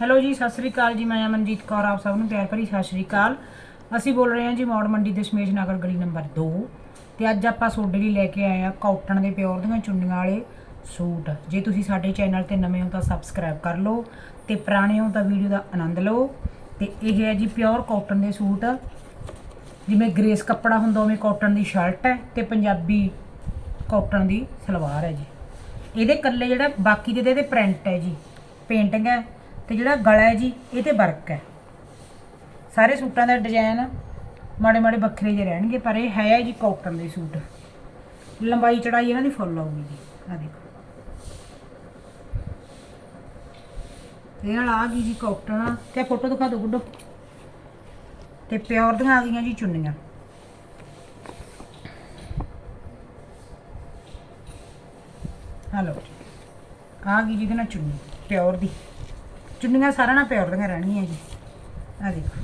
Hello ਜੀ, ਸਤਿ ਸ੍ਰੀ ਅਕਾਲ ਜੀ, ਮੈਂ ਅਮਨਜੀਤ ਕੌਰ, ਆਪ ਸਭ ਨੂੰ ਪਿਆਰ ਭਰੀ ਸਤਿ ਸ੍ਰੀ ਅਕਾਲ। ਅਸੀਂ ਬੋਲ ਰਹੇ ਹਾਂ ਜੀ ਮੌੜ ਮੰਡੀ ਦੇ ਸ਼ਮੇਸ਼ ਨਗਰ ਗਲੀ ਨੰਬਰ 2 ਤੇ ਅੱਜ ਆਪਾਂ ਤੁਹਾਡੇ ਲਈ ਲੈ ਕੇ ਆਏ ਆ ਕਾਟਨ ਦੇ ਪਿਓਰ ਦੀਆਂ ਚੁੰਨੀਆਂ ਵਾਲੇ ਸੂਟ। ਜੇ ਤੁਸੀਂ ਸਾਡੇ ਚੈਨਲ ਤੇ ਨਵੇਂ ਹੋ ਤਾਂ ਸਬਸਕ੍ਰਾਈਬ ਕਰ ਲਓ ਤੇ ਪੁਰਾਣੇ ਹੋ ਤਾਂ ਵੀਡੀਓ ਦਾ ਆਨੰਦ ਲਓ। ਤੇ ਇਹ ਹੈ ਜੀ ਪਿਓਰ ਕਾਟਨ ਦੇ ਸੂਟ। ਜਿਵੇਂ ਗ੍ਰੇਸ ਕੱਪੜਾ ਹੁੰਦਾ, ਉਵੇਂ ਕਾਟਨ ਦੀ ਸ਼ਰਟ ਹੈ ਤੇ ਪੰਜਾਬੀ ਕਾਟਨ ਦੀ ਸਲਵਾਰ ਹੈ ਜੀ। ਇਹਦੇ ਕੱਲੇ ਜਿਹੜਾ ਬਾਕੀ ਦੇ ਇਹਦੇ ਪ੍ਰਿੰਟ ਹੈ ਜੀ। ਪੇਂਟਿੰਗ ਹੈ। ਤੇ ਜਿਹੜਾ ਗਲਾ ਹੈ ਜੀ, ਇਹ ਤੇ ਵਰਕ ਹੈ। ਸਾਰੇ ਸੂਟਾਂ ਦਾ ਡਿਜ਼ਾਈਨ ਮਾੜੇ ਮਾੜੇ ਵੱਖਰੇ ਜਿਹੇ ਰਹਿਣਗੇ, ਪਰ ਇਹ ਹੈ ਜੀ ਕਾਟਨ ਦੇ ਸੂਟ। ਲੰਬਾਈ ਚੜਾਈ ਇਹਨਾਂ ਦੀ ਫੁੱਲ ਆਊਗੀ ਜੀ ਆ ਦੇਖੋ। ਇਹ ਨਾਲ ਆ ਗਈ ਜੀ ਕਾਟਨ ਤੇ ਫੋਟੋ ਦਿਖਾ ਦਿਓ ਗੁੱਡੋ। ਤੇ ਪਿਓਰ ਦੀਆਂ ਆ ਗਈਆਂ ਜੀ ਚੁੰਨੀਆਂ। ਹਲੋ ਆ ਗਈ ਜਿਹਦੇ ਨਾਲ ਚੁੰਨੀ, ਪਿਓਰ ਦੀ। ਚੁੰਨੀਆਂ ਸਾਰਿਆਂ ਨਾਲ ਪਿਓਰ ਦੀਆਂ ਰਹਿਣਗੀਆਂ ਜੀ। ਆ ਦੇਖੋ।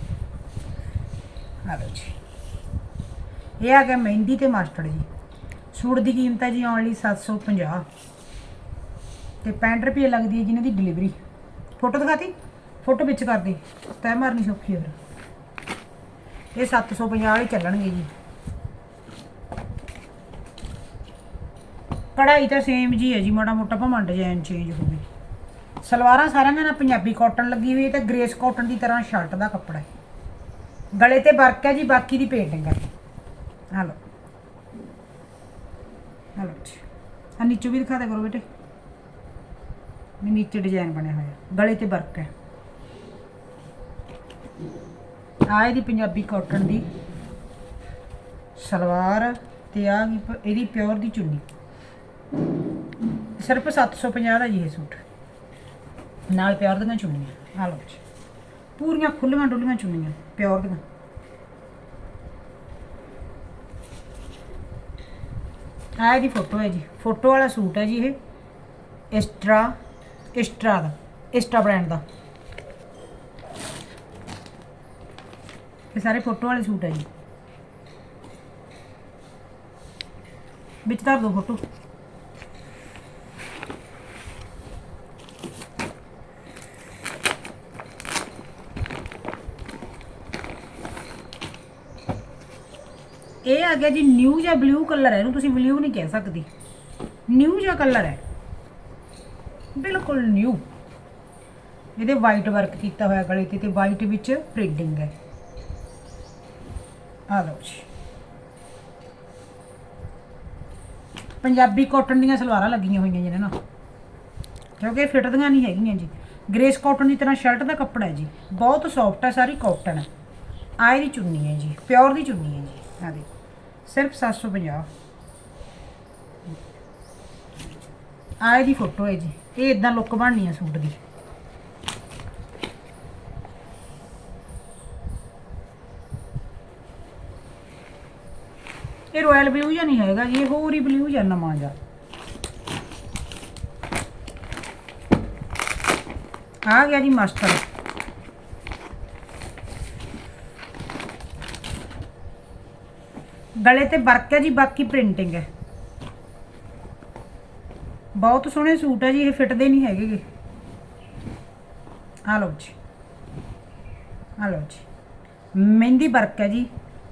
ਆ ਲਓ ਜੀ। ਇਹ ਆ ਗਿਆ ਮਹਿੰਦੀ ਤੇ ਮਾਸਟਰ ਜੀ। ਸੂਟ ਦੀ ਕੀਮਤ ਹੈ ਜੀ ਓਨਲੀ 750 ਤੇ 65 ਰੁਪਏ ਲੱਗਦੀ ਹੈ ਜਿਹਨਾਂ ਦੀ ਡਿਲੀਵਰੀ ਫੋਟੋ ਦਿਖਾਤੀ? ਫੋਟੋ ਵਿੱਚ ਕਰ ਦੇ। ਤੈ ਮਾਰਨੀ ਸੌਖੀ ਹੈ ਫਿਰ। ਇਹ 750 ਵਾਲੇ ਚੱਲਣਗੇ ਜੀ। ਕਢਾਈ ਤਾਂ ਸੇਮ ਜੀ ਹੈ ਜੀ। ਮਾੜਾ ਮੋਟਾ ਭਾਵੇਂ ਡਿਜ਼ਾਈਨ ਚੇਂਜ ਹੋਵੇ। ਸਲਵਾਰਾਂ ਸਾਰਿਆਂ ਨਾਲ ਪੰਜਾਬੀ ਕਾਟਨ ਲੱਗੀ ਹੋਈ ਹੈ ਤੇ ਗ੍ਰੇਸ ਕਾਟਨ ਦੀ ਤਰ੍ਹਾਂ ਸ਼ਰਟ ਦਾ ਕੱਪੜਾ ਹੈ। ਗਲੇ ਤੇ ਵਰਕ ਹੈ ਜੀ, ਬਾਕੀ ਦੀ ਪੇਂਟਿੰਗ ਹੈ। ਹਲੋ ਹਲੋ ਜੀ। ਆ ਨੀਚੇ ਵੀ ਦਿਖਾ ਦੇ ਕਰੋ ਬੇਟੇ। ਵੀ ਨੀਚੇ ਡਿਜ਼ਾਈਨ ਬਣਿਆ ਹੋਇਆ ਗਲੇ ਤੇ ਵਰਕ ਹੈ। ਆ ਇਹਦੀ ਪੰਜਾਬੀ ਕਾਟਨ ਦੀ ਸਲਵਾਰ ਤੇ ਆ ਗਈ ਇਹਦੀ ਪਿਓਰ ਦੀ ਚੁੰਨੀ। ਸਿਰਫ 750 ਦਾ ਜੀ ਇਹ ਸੂਟ। ਨਾਲ ਪਿਓਰ ਦੀਆਂ ਚੁੰਨੀਆਂ। ਆ ਲਓ ਜੀ। ਪੂਰੀਆਂ ਖੁੱਲੀਆਂ ਡੁੱਲੀਆਂ ਚੁੰਨੀਆਂ, ਪਿਓਰ ਦੀਆਂ। ਆ ਇਹਦੀ ਫੋਟੋ ਹੈ ਜੀ। ਫੋਟੋ ਵਾਲਾ ਸੂਟ ਹੈ ਜੀ ਇਹ। ਐਸਟਰਾ ਐਸਟਰਾ ਦਾ ਐਸਟਰਾ ਬ੍ਰਾਂਡ ਦਾ। ਇਹ ਸਾਰੇ ਫੋਟੋ ਵਾਲੇ ਸੂਟ ਹੈ ਜੀ। ਵਿੱਚ ਧਰ ਦੋ ਫੋਟੋ। ਇਹ ਆ ਗਿਆ ਜੀ ਨਿਊ ਜਾਂ ਬਲੂ ਕਲਰ ਹੈ, ਇਹਨੂੰ ਤੁਸੀਂ ਬਲੂ ਨਹੀਂ ਕਹਿ ਸਕਦੀ। ਨਿਊ ਜਾਂ ਕਲਰ ਹੈ। ਬਿਲਕੁਲ ਨਿਊ ਇਹਦੇ ਵਾਈਟ ਵਰਕ ਕੀਤਾ ਹੋਇਆ ਗਲੇ ਤੇ ਤੇ ਵਾਈਟ ਵਿੱਚ ਪ੍ਰਿੰਟਿੰਗ ਹੈ। ਆ ਲਓ ਜੀ। ਪੰਜਾਬੀ ਕਾਟਨ ਦੀਆਂ ਸਲਵਾਰਾਂ ਲੱਗੀਆਂ ਹੋਈਆਂ ਜੀ ਜਿਹਨਾਂ ਨਾਲ ਕਿਉਂਕਿ ਫਿਟਦੀਆਂ ਨਹੀਂ ਹੈਗੀਆਂ ਜੀ। ਗ੍ਰੇਸ ਕਾਟਨ ਦੀ ਤਰ੍ਹਾਂ ਸ਼ਰਟ ਦਾ ਕੱਪੜਾ ਹੈ ਜੀ। ਬਹੁਤ ਸੌਫਟ ਹੈ, ਸਾਰੀ ਕਾਟਨ ਹੈ। ਆਹ ਦੀ ਚੁੰਨੀ ਹੈ ਜੀ ਪਿਓਰ ਦੀ ਚੁੰਨੀ ਹੈ ਜੀ ਆ ਦੇਖੋ। ਸਿਰਫ 750 ਆਏ ਦੀ ਫੋਟੋ ਹੈ ਜੀ। ਇਹ ਇਦਾਂ ਲੁੱਕ ਬਣਨੀ ਹੈ ਸੂਟ ਦੀ। ਇਹ ਰਾਇਲ ਬਲੂ ਜਾਂ ਨਹੀਂ ਹੈਗਾ ਜੀ, ਇਹ ਹੋਰ ਹੀ ਬਲੂ ਜਾਂ ਨਵਾਂ ਜਾਂ ਆ ਗਿਆ ਜੀ ਮਾਸਟਰ ਗਲੇ ਤੇ ਵਰਕ ਹੈ ਜੀ, ਬਾਕੀ ਪ੍ਰਿੰਟਿੰਗ ਹੈ। ਬਹੁਤ ਸੋਹਣੇ ਸੂਟ ਹੈ ਜੀ, ਇਹ ਫਿੱਟਦੇ ਨਹੀਂ ਹੈਗੇ ਆ ਲਓ ਜੀ। ਆ ਲਓ ਜੀ। ਮਹਿੰਦੀ ਵਰਕ ਹੈ ਜੀ।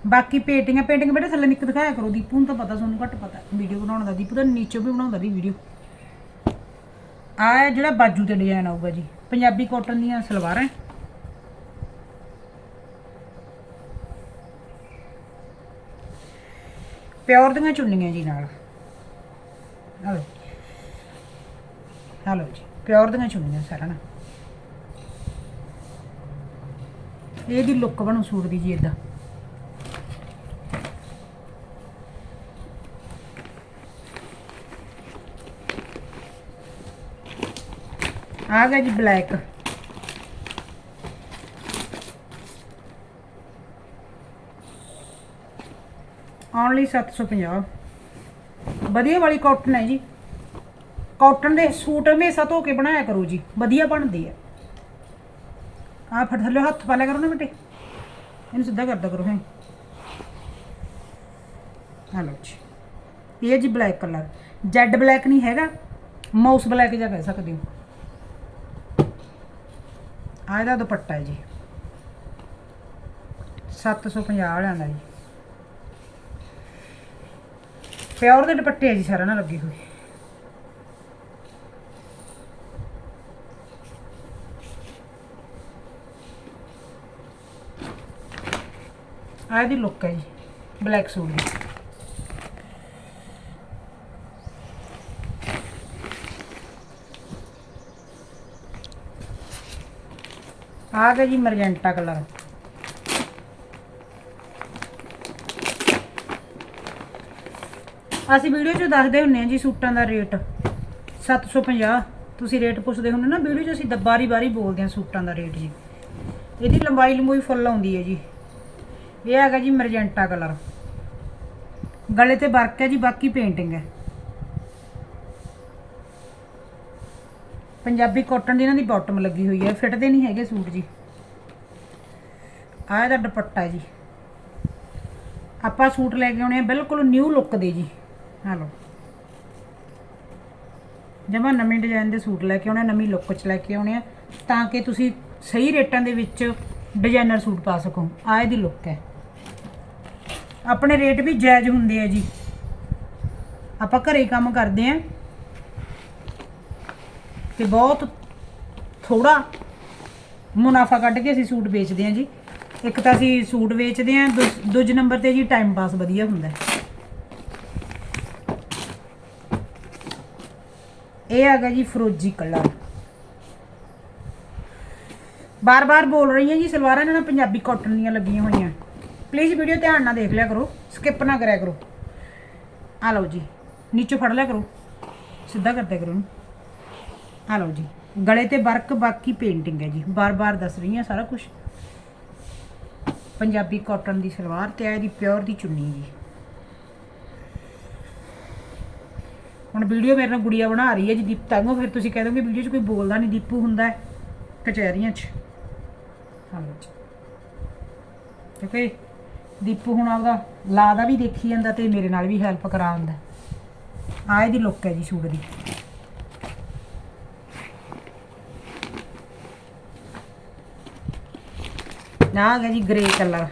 ਬਾਕੀ ਪੇਟਿੰਗਾਂ ਪੇਟਿੰਗ ਬੇਟੇ ਥੱਲੇ ਨਿੱਕ ਦਿਖਾਇਆ ਕਰੋ, ਦੀਪੂ ਨੂੰ ਤਾਂ ਪਤਾ ਤੁਹਾਨੂੰ ਘੱਟ ਪਤਾ। ਵੀਡੀਓ ਬਣਾਉਣ ਦਾ, ਦੀਪੂ ਤਾਂ ਨੀਚੇ ਵੀ ਬਣਾਉਂਦਾ ਦੀ ਵੀਡੀਓ ਆ ਜਿਹੜਾ ਬਾਜੂ ਤੇ ਡਿਜ਼ਾਈਨ ਆਊਗਾ ਜੀ। ਪੰਜਾਬੀ ਕਾਟਨ ਦੀਆਂ ਸਲਵਾਰਾਂ। ਪਿਓਰ ਦੀਆਂ ਚੁੰਨੀਆਂ ਜੀ ਨਾਲ। ਹਲੋ ਹਲੋ ਜੀ, ਪਿਓਰ ਦੀਆਂ ਚੁੰਨੀਆਂ ਸਾਰਾ ਨਾ ਇਹਦੀ ਲੁੱਕ ਬਣੂ ਸੂਟ ਦੀ ਜੀ ਇਦਾਂ ਆ ਗਿਆ ਜੀ ਬਲੈਕ। ਓਨਲੀ 750 ਵਧੀਆ ਵਾਲੀ ਕਾਟਨ ਹੈ ਜੀ। ਕਾਟਨ ਦੇ ਸੂਟ ਹਮੇਸ਼ਾ ਧੋ ਕੇ ਬਣਾਇਆ ਕਰੋ ਜੀ। ਵਧੀਆ ਬਣਦੀ ਹੈ ਆ ਫਿਰ ਥੱਲੇ ਹੱਥ ਪਾ ਲਿਆ ਕਰੋ ਨਾ ਬੇਟੇ। ਇਹਨੂੰ ਸਿੱਧਾ ਕਰਦਾ ਕਰੋ ਹੈ। ਹਲੋ ਜੀ। ਇਹ ਜੀ ਬਲੈਕ ਕਲਰ। ਜੈਡ ਬਲੈਕ ਨਹੀਂ ਹੈਗਾ। ਮਾਊਸ ਬਲੈਕ ਜਾਂ ਕਹਿ ਸਕਦੇ ਹੋ। ਆ ਇਹਦਾ ਦੁਪੱਟਾ ਹੈ ਜੀ। 750 ਵਾਲਿਆਂ ਦਾ ਜੀ। ਪਿਓਰ ਦੇ ਦੁਪੱਟੇ ਆ ਜੀ, ਸਾਰਾ ਨਾ ਲੱਗੇ ਹੋਏ। ਆ ਇਹਦੀ ਲੁੱਕ ਹੈ ਜੀ ਬਲੈਕ ਸੂਟ ਦੀ। ਆ ਗਿਆ ਜੀ ਮਰਜੈਂਟਾ ਕਲਰ ਅਸੀਂ ਵੀਡੀਓ 'ਚ ਦੱਸਦੇ ਹੁੰਨੇ ਆ ਜੀ ਸੂਟਾਂ ਦਾ ਰੇਟ। 750 ਤੁਸੀਂ ਰੇਟ ਪੁੱਛਦੇ ਹੁੰਦੇ ਨਾ, ਵੀਡੀਓ 'ਚ ਅਸੀਂ ਦ- ਬਾਰੀ ਬਾਰੀ ਬੋਲਦੇ ਆ ਸੂਟਾਂ ਦਾ ਰੇਟ ਜੀ। ਇਹਦੀ ਲੰਬਾਈ ਲੰਬੂਈ ਫੁੱਲ ਆਉਂਦੀ ਹੈ ਜੀ। ਇਹ ਹੈਗਾ ਜੀ ਮਰਜੈਂਟਾ ਕਲਰ। ਗਲੇ ਤੇ ਵਰਕ ਹੈ ਜੀ, ਬਾਕੀ ਪੇਂਟਿੰਗ ਹੈ। ਪੰਜਾਬੀ ਕਾਟਨ ਦੀ ਇਹਨਾਂ ਦੀ ਬਾਟਮ ਲੱਗੀ ਹੋਈ ਹੈ, ਫਿੱਟਦੇ ਨਹੀਂ ਹੈਗੇ ਸੂਟ ਜੀ। ਆਹ ਇਹਦਾ ਦੁਪੱਟਾ ਜੀ। ਆਪਾਂ ਸੂਟ ਲੈ ਕੇ ਆਉਣੇ ਆ, ਬਿਲਕੁਲ ਨਿਊ ਲੁੱਕ ਦੇ ਜੀ। ਆ ਲਓ। ਜਮਾ ਨਵੇਂ ਡਿਜ਼ਾਈਨ ਦੇ ਸੂਟ ਲੈ ਕੇ ਆਉਣੇ ਆ, ਨਵੀਂ ਲੁੱਕ 'ਚ ਲੈ ਕੇ ਆਉਣੇ ਆ ਤਾਂ ਕਿ ਤੁਸੀਂ ਸਹੀ ਰੇਟਾਂ ਦੇ ਵਿੱਚ ਡਿਜ਼ਾਈਨਰ ਸੂਟ ਪਾ ਸਕੋ। ਆਹ ਇਹਦੀ ਲੁੱਕ ਹੈ। ਆਪਣੇ ਰੇਟ ਵੀ ਜਾਇਜ਼ ਹੁੰਦੇ ਆ ਜੀ। ਆਪਾਂ ਘਰੇ ਕੰਮ ਕਰਦੇ ਆ। ਤੇ ਬਹੁਤ ਥੋੜਾ ਮੁਨਾਫਾ ਕੱਢ ਕੇ ਅਸੀਂ ਸੂਟ ਵੇਚਦੇ ਆ ਜੀ। ਇੱਕ ਤਾਂ ਅਸੀਂ ਸੂਟ ਵੇਚਦੇ ਆ ਦੂਜ- ਦੂਜੇ ਨੰਬਰ ਤੇ ਜੀ ਟਾਈਮ ਪਾਸ ਵਧੀਆ ਹੁੰਦਾ। ਹੈ। ਇਹ ਹੈਗਾ ਜੀ ਫਰੋਜੀ ਕਲਰ ਬਾਰ-ਬਾਰ ਬੋਲ ਰਹੀ ਹਾਂ ਜੀ, ਸਲਵਾਰਾਂ ਇਹਨਾਂ ਨਾਲ ਪੰਜਾਬੀ ਕਾਟਨ ਦੀਆਂ ਲੱਗੀਆਂ ਹੋਈਆਂ। ਪਲੀਜ਼ ਵੀਡੀਓ ਧਿਆਨ ਨਾਲ ਦੇਖ ਲਿਆ ਕਰੋ ਸਕਿਪ ਨਾ ਕਰਿਆ ਕਰੋ। ਆ ਲਓ ਜੀ, ਨੀਚੇ ਫੜ ਲਿਆ ਕਰੋ, ਸਿੱਧਾ ਕਰਦਿਆ ਕਰੋ ਇਹਨੂੰ। ਆ ਲਓ ਜੀ, ਗਲੇ ਤੇ ਵਰਕ ਬਾਕੀ ਪੇਂਟਿੰਗ ਹੈ ਜੀ, ਬਾਰ-ਬਾਰ ਦੱਸ ਰਹੀ ਹਾਂ ਸਾਰਾ ਕੁਝ ਪੰਜਾਬੀ ਕਾਟਨ ਦੀ ਸਲਵਾਰ ਤੇ ਆ ਇਹਦੀ ਪਿਓਰ ਦੀ ਚੁੰਨੀ ਜੀ। ਹੁਣ ਵੀਡੀਓ ਮੇਰੇ ਨਾਲ ਗੁੜੀਆ ਬਣਾ ਰਹੀ ਹੈ ਜੀ ਦੀਪ ਤਾਂਗੋ ਫਿਰ ਤੁਸੀਂ ਕਹਿ ਦੋਗੇ ਵੀਡੀਓ 'ਚ ਕੋਈ ਬੋਲਦਾ ਨਹੀਂ ਦੀਪੂ ਹੁੰਦਾ ਹੈ ਕਚਹਿਰੀਆਂ 'ਚ। ਹਾਂ ਜੀ ਕਿਉਂਕਿ ਦੀਪੂ ਹੁਣ ਆਪਦਾ ਲਾ ਦਾ ਵੀ ਦੇਖੀ ਜਾਂਦਾ ਤੇ ਮੇਰੇ ਨਾਲ ਵੀ ਹੈਲਪ ਕਰਾ ਦਿੰਦਾ ਆ ਇਹਦੀ ਲੁੱਕ ਹੈ ਜੀ ਸੂਟ ਦੀ। ਨਾ ਆ ਗਿਆ ਜੀ ਗ੍ਰੇ ਕਲਰ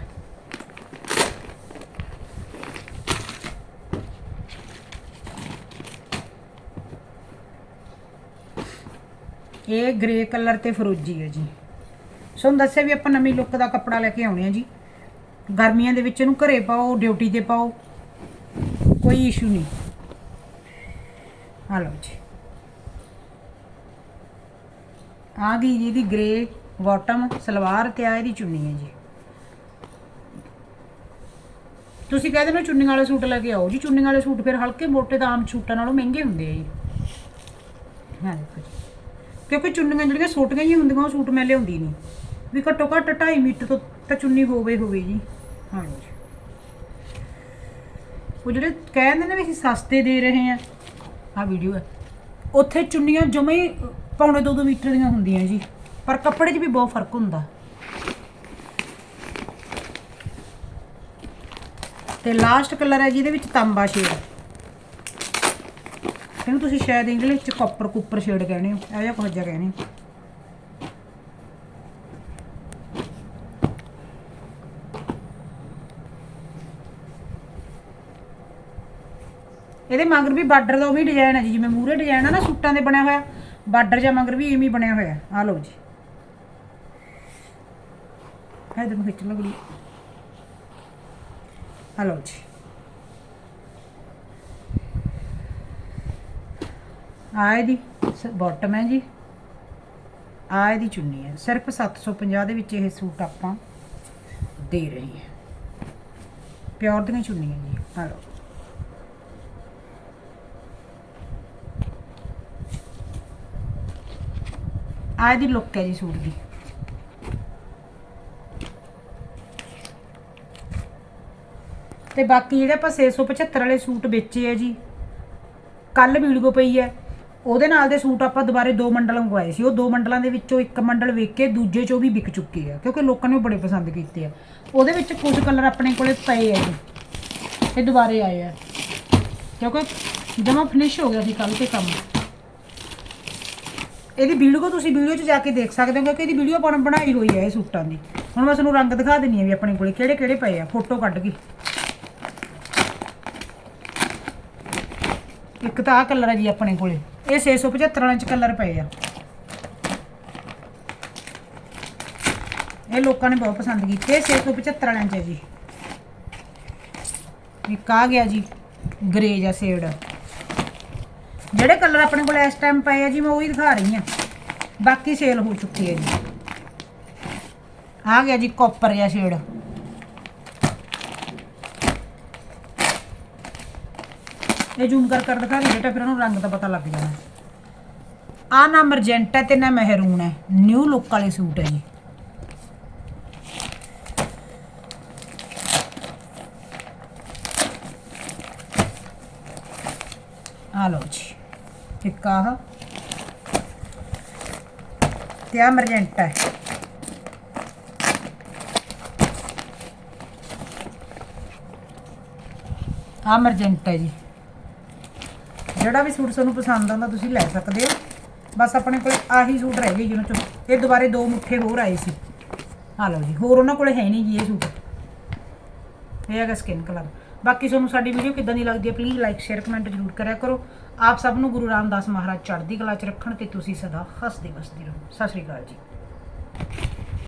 ਇਹ ਗ੍ਰੇ ਕਲਰ ਤੇ ਫਰੋਜੀ ਹੈ ਜੀ। ਸੋ ਦੱਸਿਆ ਵੀ ਆਪਾਂ ਨਵੀਂ ਲੁੱਕ ਦਾ ਕੱਪੜਾ ਲੈ ਕੇ ਆਉਣੇ ਆ ਜੀ। ਗਰਮੀਆਂ ਦੇ ਵਿੱਚ ਇਹਨੂੰ ਘਰੇ ਪਾਓ ਡਿਊਟੀ ਤੇ ਪਾਓ, ਕੋਈ ਇਸ਼ੂ ਨਹੀਂ। ਆ ਲਓ ਜੀ। ਆ ਗਈ ਜੀ ਇਹਦੀ ਗ੍ਰੇ ਬਾਟਮ ਸਲਵਾਰ ਤੇ ਆ ਇਹਦੀ ਚੁੰਨੀ ਹੈ ਜੀ। ਤੁਸੀਂ ਕਹਿੰਦੇ ਨਾ ਚੁੰਨੀ ਵਾਲੇ ਸੂਟ ਲੈ ਕੇ ਆਓ ਜੀ। ਚੁੰਨੀ ਵਾਲੇ ਸੂਟ ਫਿਰ ਹਲਕੇ ਮੋਟੇ ਤਾਂ ਆਮ ਸੂਟਾਂ ਨਾਲੋਂ ਮਹਿੰਗੇ ਹੁੰਦੇ ਆ ਜੀ। ਹਾਂ। ਕਿਉਂਕਿ ਚੁੰਨੀਆਂ ਜਿਹੜੀਆਂ ਛੋਟੀਆਂ ਹੀ ਹੁੰਦੀਆਂ, ਉਹ ਸੂਟ ਮੈਂ ਲਿਆਉਂਦੀ ਨਹੀਂ ਵੀ ਘੱਟੋ ਘੱਟ 2.5 ਮੀਟਰ ਤੋਂ ਤਾਂ ਚੁੰਨੀ ਹੋਵੇ ਹੋਵੇ ਜੀ। ਹਾਂ ਜੀ ਉਹ ਜਿਹੜੇ ਕਹਿੰਦੇ ਨੇ ਵੀ ਅਸੀਂ ਸਸਤੇ ਦੇ ਰਹੇ ਹਾਂ ਆ ਵੀਡੀਓ ਹੈ। ਉੱਥੇ ਚੁੰਨੀਆਂ ਜਮੇ ਹੀ ਪੌਣੇ 2-2 ਮੀਟਰ ਦੀਆਂ ਹੁੰਦੀਆਂ ਜੀ। ਪਰ ਕੱਪੜੇ 'ਚ ਵੀ ਬਹੁਤ ਫ਼ਰਕ ਹੁੰਦਾ। ਤੇ ਲਾਸਟ ਕਲਰ ਹੈ ਜਿਹਦੇ ਵਿੱਚ ਤਾਂਬਾ ਸ਼ੇਡ ਇਹਨੂੰ ਤੁਸੀਂ ਸ਼ਾਇਦ ਇੰਗਲਿਸ਼ 'ਚ ਕਾਪਰ ਕੁੱਪਰ ਸ਼ੇਡ ਕਹਿੰਦੇ ਹੋ, ਇਹ ਜਿਹਾ ਕੁਝ ਜਿਹਾ ਕਹਿੰਦੇ ਹੋ। ਇਹਦੇ ਮਗਰ ਵੀ ਬਾਰਡਰ ਦਾ ਉਹ ਵੀ ਡਿਜ਼ਾਈਨ ਹੈ ਜੀ, ਜਿਵੇਂ ਮੂਰੇ ਡਿਜ਼ਾਈਨ ਆ ਨਾ, ਸੂਟਾਂ ਦੇ ਬਣਿਆ ਹੋਇਆ, ਬਾਰਡਰ ਜਾਂ ਮਗਰ ਵੀ ਇਵੇਂ ਬਣਿਆ ਹੋਇਆ ਆ ਲਓ ਜੀ। ਇਹ ਦੇਖੋ ਖਿੱਚ ਲਓ ਗਲੀ। ਆ ਲਓ ਜੀ। ਆ ਇਹਦੀ ਬਾਟਮ ਹੈ ਜੀ। ਆ ਇਹਦੀ ਚੁੰਨੀ ਹੈ। ਸਿਰਫ 750 ਦੇ ਵਿੱਚ ਇਹ ਸੂਟ ਆਪਾਂ ਦੇ ਰਹੇ ਹਾਂ। ਪਿਓਰ ਦੀਆਂ ਚੁੰਨੀਆਂ ਜੀ। ਆ ਲਓ। ਆ ਇਹਦੀ ਲੁੱਕ ਹੈ ਜੀ ਸੂਟ ਦੀ। ਤੇ ਬਾਕੀ ਜਿਹੜੇ ਆਪਾਂ 675 ਵਾਲੇ ਸੂਟ ਵੇਚੇ ਆ ਜੀ ਕੱਲ ਵੀਡੀਓ ਪਈ ਹੈ। ਉਹਦੇ ਨਾਲ ਦੇ ਸੂਟ ਆਪਾਂ ਦੁਬਾਰੇ ਦੋ ਮੰਡਲ ਮੰਗਵਾਏ ਸੀ। ਉਹ ਦੋ ਮੰਡਲਾਂ ਦੇ ਵਿੱਚੋਂ ਇੱਕ ਮੰਡਲ ਵੇਚ ਕੇ ਦੂਜੇ ਚੋਂ ਵੀ ਵਿਕ ਚੁੱਕੇ ਆ, ਕਿਉਂਕਿ ਲੋਕਾਂ ਨੇ ਉਹ ਬੜੇ ਪਸੰਦ ਕੀਤੇ ਆ। ਉਹਦੇ ਵਿੱਚ ਕੁਝ ਕਲਰ ਆਪਣੇ ਕੋਲੇ ਪਏ ਆ ਜੀ, ਇਹ ਦੁਬਾਰੇ ਆਏ ਆ। ਕਿਉਂਕਿ ਜਮਾ ਫਿਨਿਸ਼ ਹੋ ਗਿਆ ਸੀ ਕੱਲ ਤੇ ਕੰਮ। ਇਹਦੀ ਵੀਡੀਓ ਤੁਸੀਂ ਵੀਡੀਓ 'ਚ ਜਾ ਕੇ ਦੇਖ ਸਕਦੇ ਹੋ, ਕਿਉਂਕਿ ਇਹਦੀ ਵੀਡੀਓ ਆਪਾਂ ਬਣਾਈ ਹੋਈ ਹੈ ਇਹ ਸੂਟਾਂ ਦੀ। ਹੁਣ ਮੈਂ ਤੁਹਾਨੂੰ ਰੰਗ ਦਿਖਾ ਦਿੰਨੀ ਆ ਵੀ ਆਪਣੇ ਕੋਲੇ ਕਿਹੜੇ ਕਿਹੜੇ ਪਏ ਆ, ਫੋਟੋ ਕੱਢ ਕੇ। ਇੱਕ ਤਾਂ ਆ ਕਲਰ ਹੈ ਜੀ ਆਪਣੇ ਕੋਲੇ। ਇਹ 675 ਵਾਲੇ ਚ ਕਲਰ ਪਏ ਆ। ਇਹ ਲੋਕਾਂ ਨੇ ਬਹੁਤ ਪਸੰਦ ਕੀਤੇ, ਇਹ 675 ਵਾਲਿਆਂ ਚ ਹੈ ਜੀ। ਇੱਕ ਆ ਗਿਆ ਜੀ ਗ੍ਰੇ ਜਿਹਾ ਸ਼ੇਡ ਜਿਹੜੇ ਕਲਰ ਆਪਣੇ ਕੋਲ ਇਸ ਟਾਈਮ ਪਏ ਆ ਜੀ, ਮੈਂ ਉਹੀ ਦਿਖਾ ਰਹੀ ਆ ਬਾਕੀ ਸੇਲ ਹੋ ਚੁੱਕੀ ਹੈ ਜੀ। ਆ ਗਿਆ ਜੀ ਕਾਪਰ ਜਿਹਾ ਸ਼ੇਡ ਇਹ ਜ਼ੂਮ ਕਰ ਕਰ ਦਿਖਾ ਦੇ ਬੇਟਾ ਫਿਰ ਉਹਨੂੰ ਰੰਗ ਦਾ ਪਤਾ ਲੱਗ ਜਾਣਾ। ਆ ਨਾ ਮਰਜੈਂਟਾ ਤੇ ਨਾ ਮਹਿਰੂਨ ਹੈ। ਨਿਊ ਲੁੱਕ ਵਾਲੇ ਸੂਟ ਹੈ ਜੀ। ਆ ਲਓ ਜੀ। ਇੱਕ ਆਹ। ਤੇ ਆ ਮਰਜੈਂਟਾ ਹੈ। ਆ ਮਰਜੈਂਟਾ ਹੈ ਜੀ। ਜਿਹੜਾ ਵੀ ਸੂਟ ਤੁਹਾਨੂੰ ਪਸੰਦ ਆਉਂਦਾ ਤੁਸੀਂ ਲੈ ਸਕਦੇ ਹੋ। ਬਸ ਆਪਣੇ ਕੋਲ ਆਹੀ ਸੂਟ ਰਹਿ ਗਏ ਜਿਹਨਾਂ ਚੋਂ ਇਹ ਦੁਬਾਰੇ ਦੋ ਮੁੱਠੇ ਹੋਰ ਆਏ ਸੀ। ਆ ਲਓ ਜੀ, ਹੋਰ ਉਹਨਾਂ ਕੋਲ ਹੈ ਨਹੀਂ ਜੀ ਇਹ ਸੂਟ। ਇਹ ਹੈਗਾ ਸਕਿਨ ਕਲਰ ਬਾਕੀ ਤੁਹਾਨੂੰ ਸਾਡੀ ਵੀਡੀਓ ਕਿੱਦਾਂ ਦੀ ਲੱਗਦੀ ਹੈ ਪਲੀਜ਼ ਲਾਈਕ ਸ਼ੇਅਰ ਕਮੈਂਟ ਜ਼ਰੂਰ ਕਰਿਆ ਕਰੋ। ਆਪ ਸਭ ਨੂੰ ਗੁਰੂ ਰਾਮਦਾਸ ਮਹਾਰਾਜ ਚੜ੍ਹਦੀ ਕਲਾ 'ਚ ਰੱਖਣ ਤੇ ਤੁਸੀਂ ਸਦਾ ਹੱਸਦੇ ਵਸਦੇ ਰਹੋ। ਸਤਿ ਸ਼੍ਰੀ ਅਕਾਲ ਜੀ।